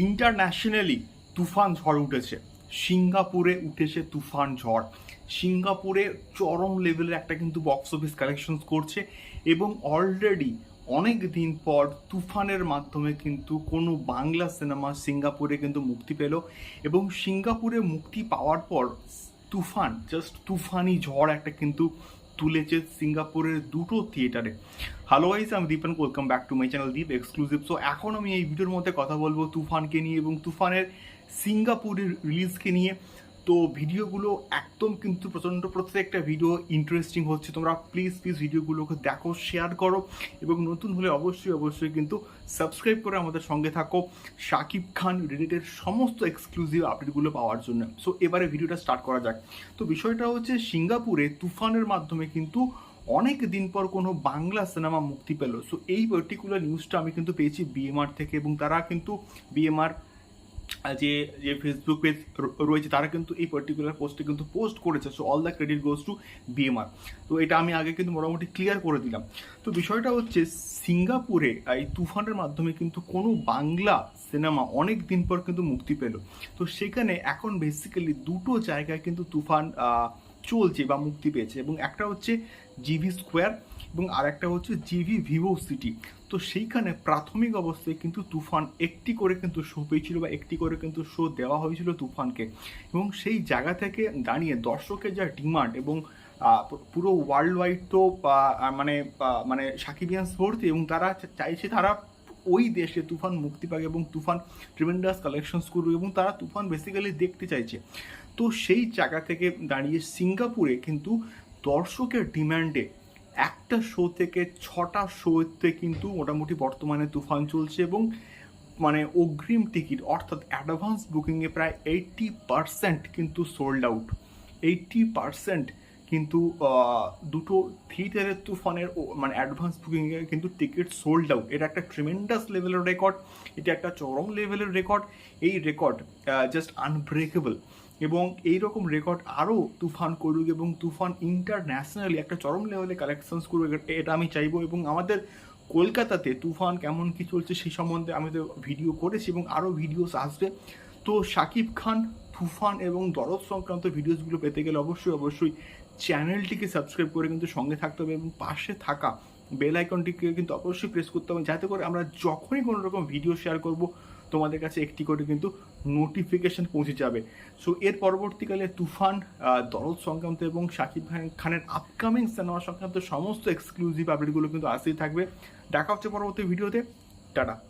Internationally তুফান ঝড় উঠেছে। সিঙ্গাপুরে উঠেছে তুফান ঝড়। সিঙ্গাপুরে চরম লেভেলের একটা কিন্তু বক্স অফিস কালেকশন করছে এবং অলরেডি অনেক দিন পর তুফানের মাধ্যমে কিন্তু কোনো বাংলা সিনেমা সিঙ্গাপুরে কিন্তু মুক্তি পেল এবং সিঙ্গাপুরে মুক্তি পাওয়ার পর তুফান জাস্ট তুফানি ঝড় একটা কিন্তু তুলেছে সিঙ্গাপুরের দুটো থিয়েটারে হ্যালো গাইস আমি Dipan welcome back to my channel Deep exclusive so এখন আমি এই ভিডিওর মধ্যে কথা বলব তুফানকে নিয়ে এবং তুফানের সিঙ্গাপুরের রিলিজকে নিয়ে। তো ভিডিওগুলো একদম কিন্তু প্রচণ্ড প্রত্যেকটা ভিডিও ইন্টারেস্টিং হচ্ছে। তোমরা প্লিজ প্লিজ ভিডিওগুলোকে দেখো শেয়ার করো এবং নতুন হলে অবশ্যই অবশ্যই কিন্তু সাবস্ক্রাইব করে আমাদের সঙ্গে থাকো শাকিব খান রিলেটেড সমস্ত এক্সক্লুসিভ আপডেটগুলো পাওয়ার জন্য। সো এবারে ভিডিওটা স্টার্ট করা যাক। তো বিষয়টা হচ্ছে, সিঙ্গাপুরে তুফানের মাধ্যমে কিন্তু অনেক দিন পর কোনো বাংলা সিনেমা মুক্তি পেল। সো এই পার্টিকুলার নিউজটা আমি কিন্তু পেয়েছি বিএমআর থেকে এবং তারা কিন্তু বিএমআর যে যে ফেসবুক পেজ রয়েছে, তারা কিন্তু এই পার্টিকুলার পোস্টে কিন্তু পোস্ট করেছে। So all the credit goes to BMR তো এটা আমি আগে কিন্তু মোটামুটি ক্লিয়ার করে দিলাম। তো বিষয়টা হচ্ছে, সিঙ্গাপুরে এই তুফানের মাধ্যমে কিন্তু কোনো বাংলা সিনেমা অনেক দিন পর কিন্তু মুক্তি পেল। তো সেখানে এখন বেসিক্যালি দুটো জায়গায় কিন্তু তুফান চলছে বা মুক্তি পেয়েছে। এবং একটা হচ্ছে জিভি স্কোয়ার এবং আরেকটা হচ্ছে জিভি ভিভো সিটি তো সেইখানে প্রাথমিক অবস্থায় কিন্তু তুফান একটি করে কিন্তু শো পেয়েছিল বা একটি করে কিন্তু শো দেওয়া হয়েছিল তুফানকে। এবং সেই জায়গা থেকে দাঁড়িয়ে দর্শকের যা ডিমান্ড এবং পুরো ওয়ার্ল্ড ওয়াইড তো মানে মানে সাকিবিয়ান ভর্তি এবং তারা চাইছে তারা ওই দেশে তুফান মুক্তি পাক এবং তুফান ট্রিমেন্ডাস কালেকশনস করবে এবং তারা তুফান বেসিক্যালি দেখতে চাইছে। তো সেই জায়গা থেকে দাঁড়িয়ে সিঙ্গাপুরে কিন্তু দর্শকের ডিমান্ডে একটা শো থেকে ছটা শোতে কিন্তু মোটামুটি বর্তমানে তুফান চলছে এবং মানে অগ্রিম টিকিট অর্থাৎ অ্যাডভান্স বুকিংয়ে প্রায় এইট্টি পারসেন্ট কিন্তু সোল্ড আউট এইটটি পারসেন্ট কিন্তু দুটো থিয়েটারের তুফানের মানে অ্যাডভান্স বুকিংয়ে কিন্তু টিকিট সোল্ড আউট এটা একটা ট্রিমেন্ডাস লেভেলের রেকর্ড এটা একটা চরম লেভেলের রেকর্ড এই রেকর্ড জাস্ট আনব্রেকেবল এবং এই রকম রেকর্ড আরও তুফান করুক এবং তুফান ইন্টারন্যাশনালি একটা চরম লেভেলে কালেকশনস করুক এটা আমি চাইব। এবং আমাদের কলকাতাতে তুফান কেমন কি চলছে সেই সম্বন্ধে আমি তো ভিডিও করেছি এবং আরও ভিডিওস আসবে। তো শাকিব খান তুফান এবং দরদ সংক্রান্ত ভিডিওসগুলো পেতে গেলে অবশ্যই অবশ্যই চ্যানেলটিকে সাবস্ক্রাইব করে কিন্তু সঙ্গে থাকতে হবে এবং পাশে থাকা বেল আইকনটিকে কিন্তু অবশ্যই প্রেস করতে হবে। যাতে করে আমরা যখনই কোনো রকম ভিডিও শেয়ার করব, তোমাদের কাছে একটি করে কিন্তু নোটিফিকেশন পৌঁছে যাবে। সো এর পরবর্তীকালে তুফান দরদ সংক্রান্ত এবং শাকিব খান- খানের আপকামিং সিনেমা সংক্রান্ত সমস্ত এক্সক্লুসিভ আপডেটগুলো কিন্তু আসতেই থাকবে। দেখা হচ্ছে পরবর্তী ভিডিওতে টাটা।